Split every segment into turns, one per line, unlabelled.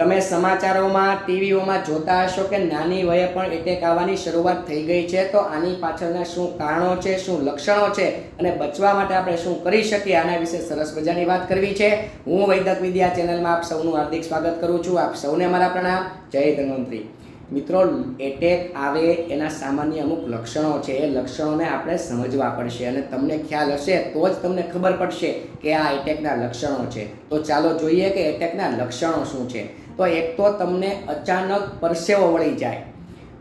તમે સમાચારોમાં, ટીવીઓમાં જોતા હશો કે નાની વયે પણ એટેક આવવાની શરૂઆત થઈ ગઈ છે, તો આની પાછળના શું કારણો છે, શું લક્ષણો છે અને બચવા માટે આપણે શું કરી શકીએ આના વિશે સરસ મજાની વાત કરવી છે. હું વૈદક વિદ્યા ચેનલમાં આપ સૌનું હાર્દિક સ્વાગત કરું છું. આપ સૌને મારા પ્રણામ. જય ધન્વંતરી. મિત્રો, એટેક આવે એના સામાન્ય અમુક લક્ષણો છે. એ લક્ષણોને આપણે સમજવા પડશે અને તમને ખ્યાલ હશે તો જ તમને ખબર પડશે કે આ એટેકના લક્ષણો છે. તો ચાલો જોઈએ કે એટેકના લક્ષણો શું છે. તો એક તો તમને અચાનક પરસેવો વળી જાય.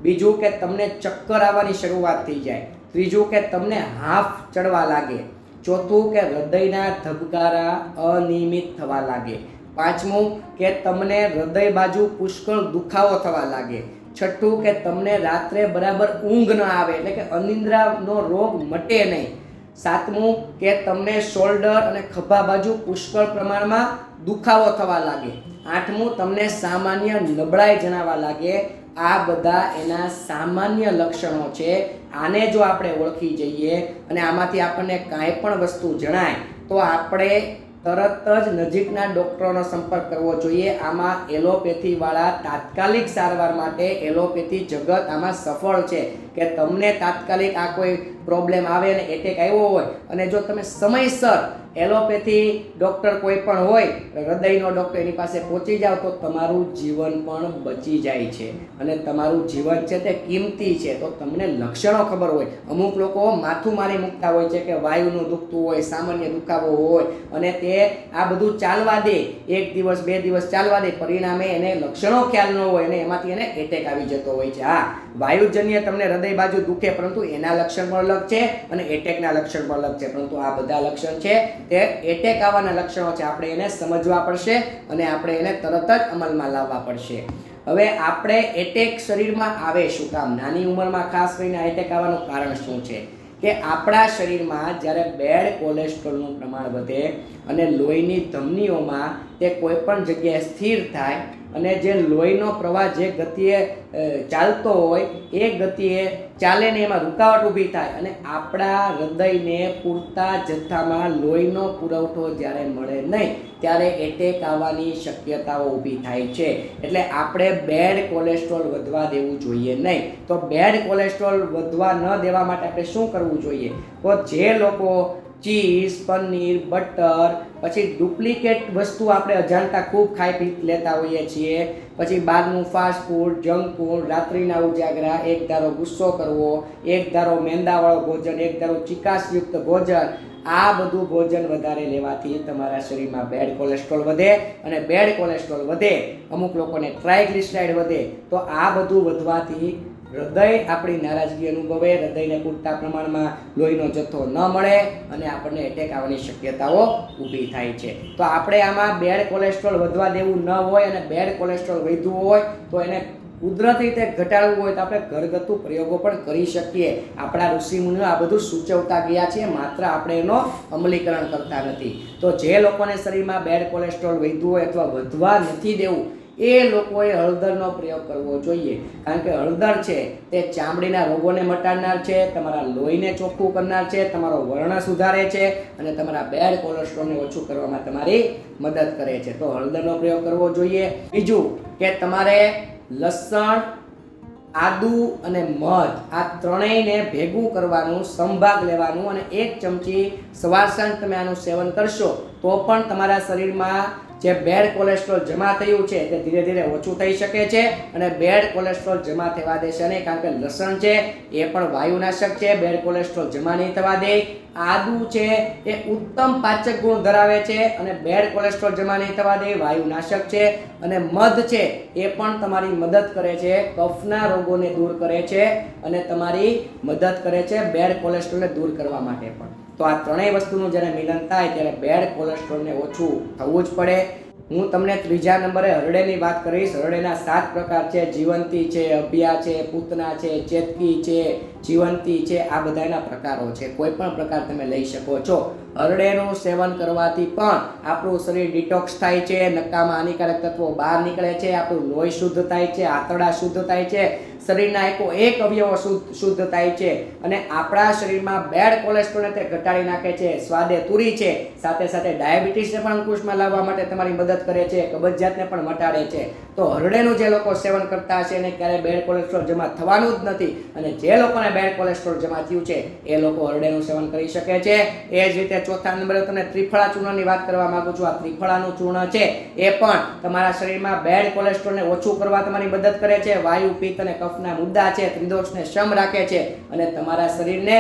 બીજું કે તમને ચક્કર આવવાની શરૂઆત થઈ જાય. ત્રીજું કે તમને હાફ ચડવા લાગે. ચોથું કે હૃદયના ધબકારા અનિયમિત થવા લાગે. પાંચમું કે તમને હૃદય બાજુ પુષ્કળ દુખાવો થવા લાગે. છઠ્ઠું કે તમને રાત્રે બરાબર ઊંઘ ન આવે, એટલે કે અનિદ્રાનો રોગ મટે નહીં. સાતમું કે તમને શોલ્ડર અને ખભા બાજુ પુષ્કળ પ્રમાણમાં દુખાવો થવા લાગે. આઠમું તમને સામાન્ય નબળાઈ જણાવવા લાગે. આ બધા એના સામાન્ય લક્ષણો છે. આને જો આપણે ઓળખી જઈએ અને આમાંથી આપણને કાંઈ પણ વસ્તુ જણાય, તો આપણે તરત જ નજીકના ડૉક્ટરોનો સંપર્ક કરવો જોઈએ. આમાં એલોપેથીવાળા તાત્કાલિક સારવાર માટે એલોપેથી જગત આમાં સફળ છે કે તમને તાત્કાલિક આ કોઈ પ્રોબ્લેમ આવે અને એટેક આવ્યો હોય અને જો તમે સમયસર એલોપેથી ડૉક્ટર કોઈ પણ હોય, હૃદયનો ડૉક્ટર એની પાસે પહોંચી જાઓ તો તમારું જીવન પણ બચી જાય છે. અને તમારું જીવન છે તે કિંમતી છે. તો તમને લક્ષણો ખબર હોય. અમુક લોકો માથું મારી મૂકતા હોય છે કે વાયુનું દુખતું હોય, સામાન્ય દુખાવો હોય, અને તે આ બધું ચાલવા દે. એક દિવસ, બે દિવસ ચાલવા દે. પરિણામે એને લક્ષણો ખ્યાલ ન હોય અને એમાંથી એને એટેક આવી જતો હોય છે. હા, વાયુજન્ય તમને હૃદય બાજુ દુખે, પરંતુ એના લક્ષણ પણ અલગ છે અને એટેકના લક્ષણ પણ અલગ છે. પરંતુ આ બધા લક્ષણ છે તે એટેક આવવાના લક્ષણો છે. આપણે એને સમજવા પડશે અને આપણે એને તરત જ અમલમાં લાવવા પડશે. હવે આપણે એટેક શરીરમાં આવે શું કામ? નાની ઉંમરમાં ખાસ કરીને એટેક આવવાનું કારણ શું છે? કે આપણા શરીરમાં જ્યારે બેડ કોલેસ્ટ્રોલનું પ્રમાણ વધે અને લોહીની ધમનીઓમાં તે કોઈ પણ જગ્યાએ સ્થિર થાય અને જે લોહીનો પ્રવાહ જે ગતિએ ચાલતો હોય, એ ગતિએ ચાલે ને એમાં રૂકાવટ ઊભી થાય અને આપણા હૃદયને પૂરતા જથ્થામાં લોહીનો પુરવઠો જ્યારે મળે નહીં, ત્યારે એટેક આવવાની શક્યતાઓ ઊભી થાય છે. એટલે આપણે બેડ કોલેસ્ટ્રોલ વધવા દેવું જોઈએ નહીં. તો બેડ કોલેસ્ટ્રોલ વધવા ન દેવા માટે આપણે શું કરવું જોઈએ? તો જે લોકો ચીઝ, પનીર, બટર, પછી ડુપ્લિકેટ વસ્તુ આપણે અજાણતા ખૂબ ખાઈ પી લેતા હોઈએ છીએ. પછી બહારનું ફાસ્ટ ફૂડ જંક ફૂડ રાત્રિના ઉજાગરા, એક ધારો ગુસ્સો કરવો, એક ધારો મેંદાવાળો ભોજન, એક ધારો ચિકાસયુક્ત ભોજન, આ બધું ભોજન વધારે લેવાથી તમારા શરીરમાં બેડ કોલેસ્ટ્રોલ વધે અને બેડ કોલેસ્ટ્રોલ વધે. અમુક લોકોને ટ્રાયગ્લિસરાઇડ વધે. તો આ બધું વધવાથી હૃદય આપણી નારાજગી અનુભવે, હૃદયને પૂરતા પ્રમાણમાં લોહીનો જથ્થો ન મળે અને આપણને એટેક આવવાની શક્યતાઓ ઊભી થાય છે. તો આપણે આમાં બેડ કોલેસ્ટ્રોલ વધવા દેવું ન હોય અને બેડ કોલેસ્ટ્રોલ વધવું હોય, તો એને કુદરતી રીતે ઘટાડવું હોય તો આપણે ઘરગથ્થુ પ્રયોગો પણ કરી શકીએ. આપણા ઋષિમુનિઓ આ બધું સૂચવતા ગયા છે, માત્ર આપણે એનો અમલીકરણ કરતા નથી. તો જે લોકોને શરીરમાં બેડ કોલેસ્ટ્રોલ વધવું હોય અથવા વધવા નથી દેવું એ લોકોએ હળદરનો પ્રયોગ કરવો જોઈએ. કારણ કે હળદર છે તે ચામડીના રોગોને મટાડનાર છે, તમારા લોહીને ચોખ્ખું કરનાર છે, તમારો વર્ણ સુધારે છે અને તમારા બેડ કોલેસ્ટ્રોલને ઓછું કરવામાં તમારી મદદ કરે છે. તો હળદરનો પ્રયોગ કરવો જોઈએ. બીજું કે તમારે લસણ, આદુ અને મધ આ ત્રણેયને ભેગું કરવાનું સંભાગ લેવાનું અને એક ચમચી સવાર સાંજ તમે આનું સેવન કરશો તો પણ તમારા શરીરમાં જે બેડ કોલેસ્ટ્રોલ જમા થયું છે તે ધીરે ધીરે ઓછું થઈ શકે છે અને બેડ કોલેસ્ટ્રોલ જમા થવા દેશે નહીં, કારણ કે લસણ છે એ પણ વાયુનાશક છે બેડ કોલેસ્ટ્રોલ જમા નહીં થવા દે. આદુ છે એ ઉત્તમ પાચક ગુણ ધરાવે છે અને બેડ કોલેસ્ટ્રોલ જમા નહીં થવા દે, વાયુનાશક છે અને મધ છે એ પણ તમારી મદદ કરે છે, કફના રોગોને દૂર કરે છે અને તમારી મદદ કરે છે બેડ કોલેસ્ટ્રોલને દૂર કરવા માટે પણ. તો આ ત્રણેય વસ્તુનું જ્યારે મિલન થાય ત્યારે બેડ કોલેસ્ટ્રોલને ઓછું થવું જ પડે. હું તમને ત્રીજા નંબરે હરડેની વાત કરીશ. હરડેના સાત પ્રકાર છે. જીવંતી છે, અભ્યા છે, પૂતના છે, ચેતકી છે, જીવંતી છે. આ બધાના પ્રકારો છે. કોઈ પણ પ્રકાર તમે લઈ શકો છો. હરડેનું સેવન કરવાથી પણ આપણું શરીર ડિટોક્સ થાય છે. નકામાં હાનિકારક તત્વો બહાર નીકળે છે. આપણું લોહી શુદ્ધ થાય છે. આંતરડા શુદ્ધ થાય છે. શરીરના એકો એક અવયવો શુદ્ધ શુદ્ધ થાય છે. અને આપણા શરીરમાં બેડ કોલેસ્ટ્રોલને તે ઘટાડી નાખે છે. સ્વાદે તુરી છે. સાથે સાથે ડાયાબિટીસને પણ અંકુશમાં લાવવા માટે તમારી મદદ કરે છે. કબજિયાતને પણ મટાડે છે. તો હરડેનું જે લોકો સેવન કરતા હશે એને ક્યારેય બેડ કોલેસ્ટ્રોલ જમા થવાનું જ નથી. અને જે લોકોને બેડ કોલેસ્ટ્રોલ જમા થયું છે, એ લોકો હરડેનું સેવન કરી શકે છે. એ જ રીતે ચોથા નંબરે તમને ત્રિફળા ચૂર્ણની વાત કરવા માગું છું. આ ત્રિફળાનું ચૂર્ણ છે. એ પણ તમારા શરીરમાં બેડ કોલેસ્ટ્રોલને ઓછું કરવા તમારી મદદ કરે છે. વાયુ, પિત્ત અને કફના મુદ્દા છે, ત્રિદોષને શમ રાખે છે અને તમારા શરીરને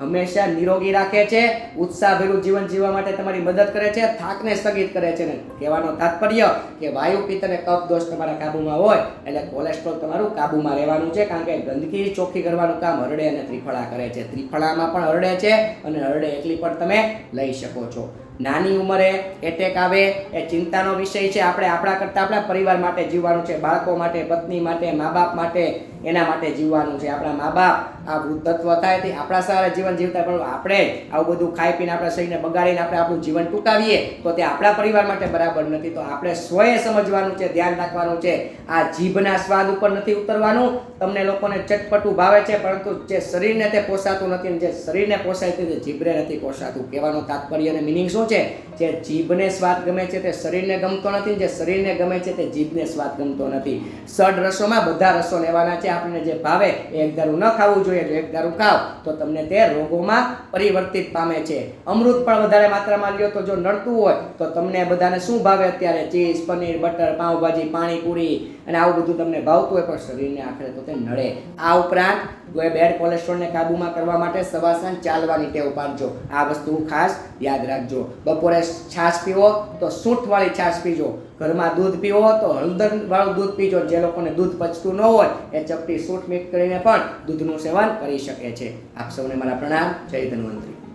હંમેશા નિરોગી રાખે છે ઉત્સાહભર્યું જીવન જીવવા માટે તમારી મદદ કરે છે, થાકને સ્થગિત કરે છે ને કહેવાનો તાત્પર્ય કે વાયુ, પિત્ત અને કફ દોષ તમારા કાબૂમાં હોય એટલે કોલેસ્ટ્રોલ તમારું કાબૂમાં રહેવાનું છે કારણ કે ગંદકી ચોખ્ખી કરવાનું કામ હરડે અને ત્રિફળા કરે છે. ત્રિફળામાં પણ હરડે છે અને હરડે એટલી પણ તમે લઈ શકો છો. નાની ઉંમરે એટેક આવે એ ચિંતાનો વિષય છે. આપણે આપણા કરતાં આપણા પરિવાર માટે જીવવાનું છે, બાળકો માટે, પત્ની માટે, મા બાપ માટે એના માટે જીવવાનું છે. આપણા મા બાપ આ વૃદ્ધત્વ થાય તે આપણા સારા જીવન જીવતા, પણ આપણે આવું બધું ખાઈ પીને આપણા શરીરને બગાડીને આપણે આપણું જીવન ટૂંકાવીએ, તો તે આપણા પરિવાર માટે બરાબર નથી. તો આપણે સ્વયં સમજવાનું છે, ધ્યાન રાખવાનું છે. આ જીભના સ્વાદ ઉપર નથી ઉતરવાનું. તમને લોકોને ચટપટું ભાવે છે, પરંતુ જે શરીરને તે પોસાતું નથી જે શરીરને પોસાય તે જીભને નથી પોસાતું. કહેવાનો તાત્પર્ય અને મિનિંગ શું છે? જે જીભને સ્વાદ ગમે છે તે શરીરને ગમતો નથી, જે શરીરને ગમે છે તે જીભને સ્વાદ ગમતો નથી. સડ રસોમાં બધા રસો લેવાના છે. આપણને જે ભાવે એ એક ન ખાવું જોઈએ, જો એક ખાવ, તો તમને તે રોગોમાં પરિવર્તિત પામે છે. અમૃત પણ વધારે માત્રામાં લ્યો તો જો નડતું હોય, તો તમને બધાને શું ભાવે અત્યારે? ચીઝ, પનીર, બટર, પાઉંભાજી, પાણીપુરી અને આવું બધું તમને ભાવતું હોય, પણ શરીરને આખરે તો તે નડે. આ ઉપરાંત બેડ કોલેસ્ટ્રોલને કાબૂમાં કરવા માટે સવાર સાંજ ચાલવાની ટેવ પાડજો. આ વસ્તુ ખાસ યાદ રાખજો. બપોરે છાશ પીવો, તો સૂંઠવાળી છાશ પીજો. ઘરમાં દૂધ પીવો, તો હળદર વાળું દૂધ પીજો. જે લોકોને દૂધ પચતું ન હોય, એ ચપટી સૂટ મિક્સ કરીને પણ દૂધનું સેવન કરી શકે છે. આપ સૌને મારા પ્રણામ. જય ધન્વંતરી.